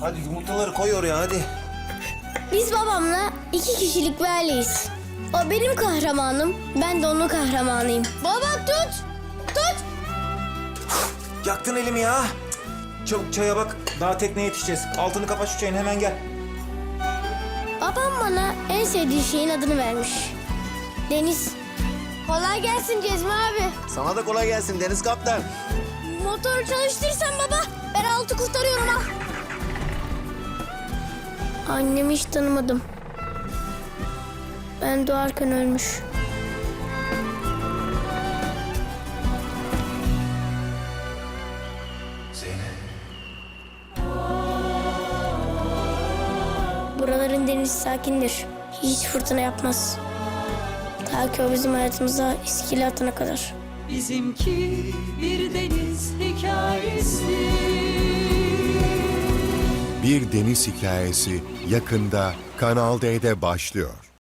Hadi yumurtaları koy oraya hadi. Biz babamla iki kişilik bir aileyiz. O benim kahramanım, ben de onun kahramanıyım. Baba tut! Tut! Yaktın elimi ya. Çabuk çaya bak. Daha tekneye yetişeceğiz. Altını kapat şu çayın hemen gel. Babam bana en sevdiği şeyin adını vermiş. Deniz. Kolay gelsin Cezmi abi. Sana da kolay gelsin Deniz Kaptan. Motoru çalıştırsan baba. Ben altı kurtarıyorum. Annemi hiç tanımadım. Ben doğarken ölmüş. Buraların denizi sakindir. Hiç fırtına yapmaz. Ta ki o bizim hayatımıza iskele atana kadar. Bizimki bir deniz hikayesi. Bir Deniz Hikayesi yakında Kanal D'de başlıyor.